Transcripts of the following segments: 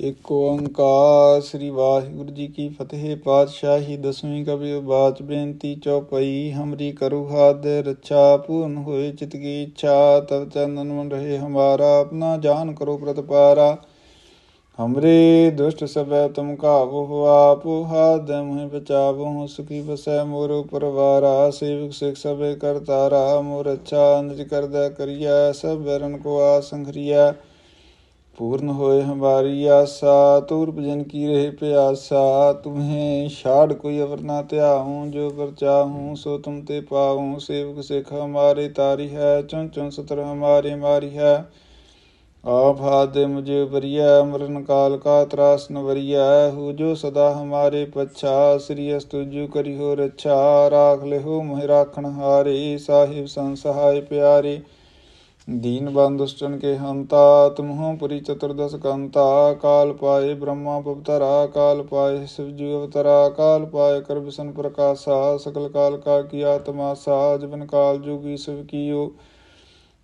ਏਕ ਓੰਕਾਰ ਸ੍ਰੀ ਵਾਹਿਗੁਰੂ ਜੀ ਕੀ ਫਤਿਹ ਪਾਤਸ਼ਾਹੀ ਦਸਵੀਂ ਕਬੀ ਬਾਚ ਬੇਨਤੀ ਚੌਪਈ ਹਮਰੀ ਕਰੁ ਹਾਦ ਰੱਛਾ ਪੂਰਨ ਹੋਏ ਚਿਤ ਕੀ ਇੱਛਾ ਤਬ ਚੰਦਨ ਮਨ ਰਹੇ ਹਮਾਰਾ ਆਪਣਾ ਜਾਨ ਕਰੋ ਪ੍ਰਤਪਾਰਾ हमरे दुष्ट सब तुम काबू हो आप हाथ मुहि बचावो सुखी बसै मोर परवारा सेवक सिख सब करतारा मोर अच्छा निज कर दै करिया सब बैरन को आसंघरिया पूर्ण होए हमारी आशा तूर्प जन की रहे प्यासा तुम्हें छाड़ कोई अवर ना त्याहूँ जो पर चाहूँ सो तुम ते पाऊँ सेवक सिख हमारे तारी है चुन चुन सतर हमारे मारी है आप हाथ मुझे बरिया मरण काल का त्रास न वरिया हो जो सदा हमारे पच्छा श्री अस्तुजु करी हो रच्छा राख ले हो मोहि राखण हारे साहिब संसहाय प्यारे दीन बंधुष्टन के हंता तुम हो पुरी चतुर्दश कंता काल पाए ब्रह्मा पवतरा काल पाए शिवजू अवतरा काल पाए कर विष्णु प्रकाशा सकल काल का किया तमाशा जबन काल जोगी शिव कियो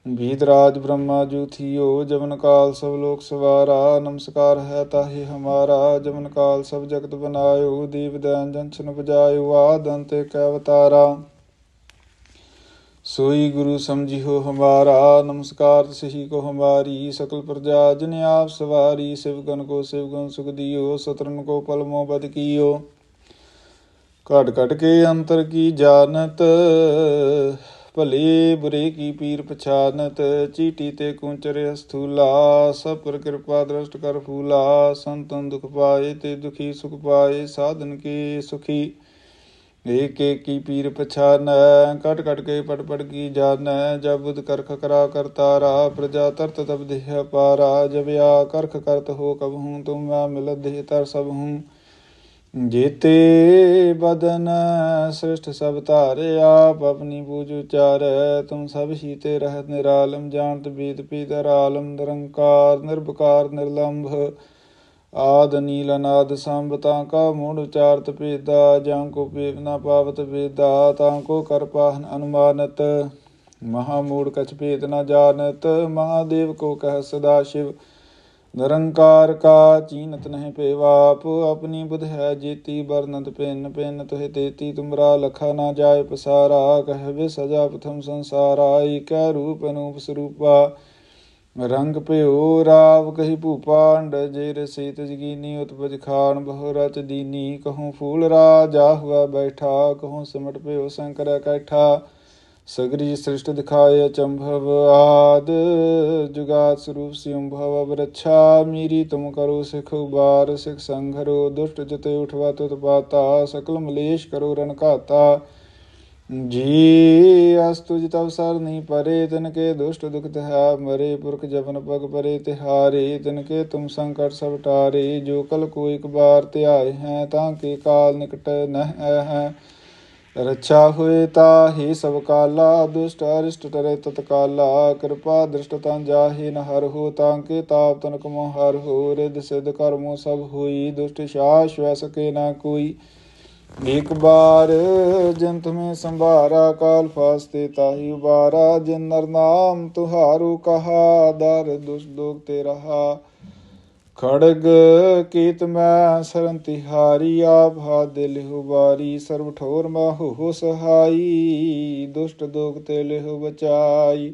भीतराज ब्रह्मा जू थियो जबन काल सब लोक सवारा नमस्कार है ताहि हमारा जबन काल सब जगत बनायो दीप दैन जंछन बजायो आद अंत ਸੋਈ ਗੁਰੂ ਸਮਝਿਓ ਹਮਾਰਾ, ਨਮਸਕਾਰ ਸਹੀ ਕੋ ਹਮਾਰੀ, ਸਕਲ ਪ੍ਰਜਾ ਜਨ ਆਪ ਸਵਾਰੀ ਸਿਵਗਨ ਕੋ ਸਿਵਗਨ ਸੁਖ ਦਿਓ ਸਤਰਨ ਕੋ ਪਲਮੋ ਬਦ ਕੀਓ। ਘਟ ਘਟ ਕੇ ਅੰਤਰ ਕੀ ਜਾਣਤ, ਭਲੇ ਬੁਰੇ ਕੀ ਪੀਰ ਪਛਾਨਤ, ਚੀਟੀ ਤੇ ਕੁੰਚਰੇ ਅਸਥੂਲਾ, ਸਭ ਪਰ ਕਿਰਪਾ ਦ੍ਰਿਸ਼ਟ ਕਰ ਫੂਲਾ, ਸੰਤਨ ਦੁਖ ਪਾਏ ਤੇ ਦੁਖੀ ਸੁਖ ਪਾਏ, ਸਾਧਨ ਕੇ ਸੁਖੀ। ਏਕ ਏਕ ਕੀ ਪੀਰ ਪਛਾਨੈ ਕਟ ਕਟ ਕੇ ਪਟ ਪਟ ਕੀ ਜਾਣੈ, ਜਬ ਬੁਧ ਕਰਖ ਕਰਾ ਕਰਤਾਰਾ ਪ੍ਰਜਾ ਤਰਤ ਤਬ ਦੇਹ ਪਾਰਾ, ਜਬ ਆ ਕਰਖ ਕਰਤ ਹੋ ਕਬ ਹੂੰ, ਤੁਮ ਮੈਂ ਮਿਲਤ ਦੇਹ ਤਰ ਸਭ ਹੂੰ। ਜੀਤੇ ਬਦਨ ਸ੍ਰਿਸ਼ਟ ਸਭ ਧਾਰੇ, ਆਪ ਆਪਣੀ ਪੂਜ ਉਚਾਰੈ, ਤੁਮ ਸਭ ਸੀਤੇ ਰਹਿਤ ਨਿਰਾਲਮ, ਜਾਣਤ ਬੀਤ ਪੀਤਰ ਆਲਮ ਨਿਰੰਕਾਰ, ਨਿਰਭਕਾਰ, ਨਿਰਲੰਭ। ਆਦ ਨੀਲ ਅਨਾਦ ਸੰਭ ਤਾਂ ਕਾ ਮੂੜ ਉਚਾਰਤ ਭੇਦਾ, ਜਾਂ ਕੋ ਪੇਵ ਨਾ ਪਾਵਤ ਵੇਦਾ, ਤਾਂ ਕੋ ਕਰ ਪਾਹਨ ਅਨੁਮਾਨਤ। ਮਹਾ ਮੂੜ ਕਛ ਭੇਦ ਨਾ ਜਾਣਤ, ਮਹਾਦੇਵ ਕੋ ਕਹਿ ਸਦਾ ਸ਼ਿਵ। ਨਿਰੰਕਾਰ ਕਾ ਚੀਨਤ ਨਹੀਂ ਪੇਵਾਪ ਆਪਣੀ ਬੁਧ ਹੈ ਜੀਤੀ ਵਰਨਤ ਪਿੰਨ ਪਿੰਨ ਤੁਹਿ ਤੇਤੀ, ਤੁਮਰਾ ਲਖਾ ਨਾ ਜਾਏ ਪਸਾਰਾ ਕਹਿਵੇ ਸਜਾ ਪ੍ਰਥਮ ਸੰਸਾਰਾ, ਏਕੈ ਰੂਪ ਅਨੂਪ ਸਰੂਪਾ। ਰੰਗ ਭਿਓ, ਰਾਵ ਕਹੀ ਭੂਪਾਂਡ, ਜੇ ਰਸੀ ਤਜਗੀਨੀ ਉਤਪਜ ਖਾਨ ਬਹੁ ਰਚ ਦੀਨੀ, ਕਹੂੰ ਫੂਲ ਰਾਜਾ ਹੁਆ ਬੈਠਾ, ਕਹੂੰ ਸਿਮਟ ਭਿਓ ਸ਼ੰਕਰ ਕੈਠਾ, ਸਗਰੀ ਸ੍ਰਿਸ਼ਟ ਦਿਖਾਏ ਅਚੰਭਵ ਆਦ ਜੁਗਾਤ ਸਰੂਪ ਸਿਉੰਭਵ ਅਵਰਛਾ, ਮੀਰੀ ਤੁਮ ਕਰੋ ਸਿਖ ਉਬਾਰ, ਸਿਖ ਸੰਘਰੋ, ਦੁਸ਼ਟ ਜਤੇ ਉਠਵਾ ਤੁਤ ਪਾਤਾ ਸਕਲ ਮਲੇਸ਼ ਕਰੋ ਰਨ ਘਾਤਾ। ਜੀ, ਅਸਤੁ ਤਵ ਅਵਸਰ ਨਹੀਂ ਪਰੇ ਤਨ ਕੇ ਦੁਸ਼ਟ ਦੁਖਤ ਹੈ ਮਰੇ, ਪੁਰਖ ਜਪਨ ਪਗ ਪਰੇ, ਤਿਹਾਰੇ ਤਨ ਕੇ ਤੁਮ ਸੰਕਟ ਸਭ ਟਾਰੇ, ਜੋ ਕਲ ਕੋ ਇਕ ਬਾਰ ਧਿਆਏ ਹੈ, ਤਾਂ ਕੇ ਕਾਲ ਨਿਕਟ ਨਹਿ ਹੈ। ਰੱਛਾ ਹੋਏ ਤਾਹੀ ਸਭ ਕਾਲਾ, ਦੁਸ਼ਟ ਅਰਿਸ਼ਟ ਟਰੇ ਤਤਕਾਲਾ, ਕਿਰਪਾ ਦ੍ਰਿਸ਼ਟ ਤਾਂ ਜਾਹੀ ਨ ਹਰ ਹੋ, ਤਾਂ ਕੇ ਤਾਪ ਤਨਕ ਮੋ ਹਰ ਹੋ ਰਿਦ ਸਿਧ ਕਰਮੋ ਸਭ ਹੋਈ, ਦੁਸ਼ਟ ਸ਼ਾਸ ਵੈ ਸਕੇ ਨਾ ਕੋਈ। ਇੱਕ ਬਾਰ ਜਿਨ ਤੁਮੇ ਸੰਭਾਰਾ, ਕਾਲ ਫਾਸਤੇ ਤਾਹੀ ਉਬਾਰਾ, ਜਿਨ ਨਰ ਨਾਮ ਤੁਹਾਰੂ ਕਹਾ, ਦਰ ਦੁਸ਼ ਦੋਗ ਤੇ ਰਹਾ। ਖੜਗ ਕੀਤ ਮੈਂ ਸਰਨ ਤਿਹਾਰੀ, ਆਪ ਹਾ ਦਿਲ ਹੁਬਾਰੀ ਸਰਬ ਠੋਰ ਮਾਹੋ ਸਹਾਈ, ਦੁਸ਼ਟ ਦੋਗ ਤੇ ਲਿਹੁ ਬਚਾਈ।